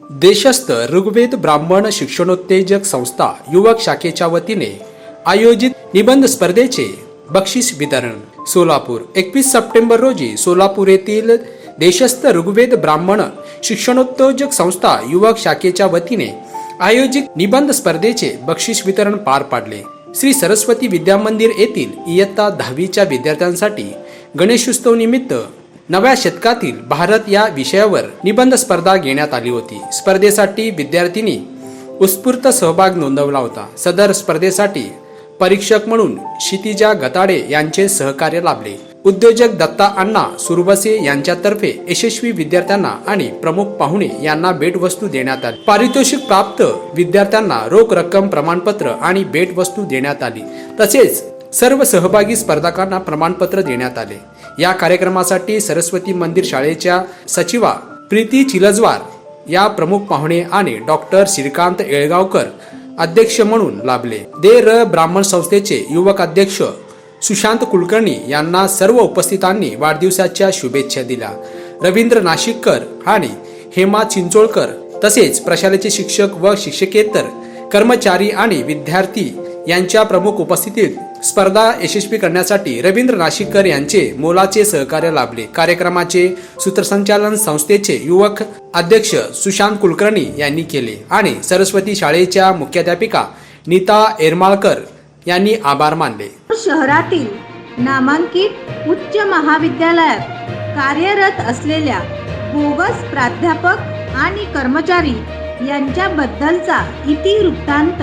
देशस्थ ऋग्वेद ब्राह्मण शिक्षणोत्तेजक संस्था युवक शाखेच्या वतीने आयोजित निबंध स्पर्धेचे बक्षीस वितरण. सोलापूर एकवीस सप्टेंबर रोजी सोलापूर येथील देशस्थ ऋग्वेद ब्राह्मण शिक्षणोत्तेजक संस्था युवक शाखेच्या वतीने आयोजित निबंध स्पर्धेचे बक्षीस वितरण पार पाडले. श्री सरस्वती विद्या मंदिर येथील इयत्ता दहावीच्या विद्यार्थ्यांसाठी गणेशोत्सव निमित्त नव्या शतकातील भारत या विषयावर निबंध स्पर्धा घेण्यात आली होती. स्पर्धेसाठी विद्यार्थिनी उत्स्फूर्त सहभाग नोंदवला होता. सदर स्पर्धेसाठी परीक्षक म्हणून क्षितिजा गताडे यांचे सहकार्य लाभले. उद्योजक दत्ता अण्णा सुरवसे यांच्यातर्फे यशस्वी विद्यार्थ्यांना आणि प्रमुख पाहुणे यांना भेटवस्तू देण्यात आली. पारितोषिक प्राप्त विद्यार्थ्यांना रोख रक्कम प्रमाणपत्र आणि भेटवस्तू देण्यात आली. तसेच सर्व सहभागी स्पर्धकांना प्रमाणपत्र देण्यात आले. या कार्यक्रमासाठी सरस्वती मंदिर शाळेच्या सचिवा प्रीती चिलजवार या प्रमुख पाहुणे आणि डॉक्टर श्रीकांत येळगावकर अध्यक्ष म्हणून लाभले. दे र ब्राह्मण संस्थेचे युवक अध्यक्ष सुशांत कुलकर्णी यांना सर्व उपस्थितांनी वाढदिवसाच्या शुभेच्छा दिल्या. रवींद्र नाशिककर आणि हेमा चिंचोळकर तसेच प्रशालेचे शिक्षक व शिक्षकेतर कर्मचारी आणि विद्यार्थी यांच्या प्रमुख उपस्थितीत स्पर्धा यशस्वी करण्यासाठी रवींद्र नाशिककर यांचे मोलाचे सहकार्य लाभले. कार्यक्रमाचे सूत्रसंचालन संस्थेचे युवक अध्यक्ष सुशांत कुलकर्णी यांनी केले आणि सरस्वती शाळेच्या मुख्याध्यापिका नीता एरमाळकर यांनी आभार मानले. शहरातील नामांकित उच्च महाविद्यालयात कार्यरत असलेल्या बोगस प्राध्यापक आणि कर्मचारी यांच्याबद्दलचा इतिवृत्तांत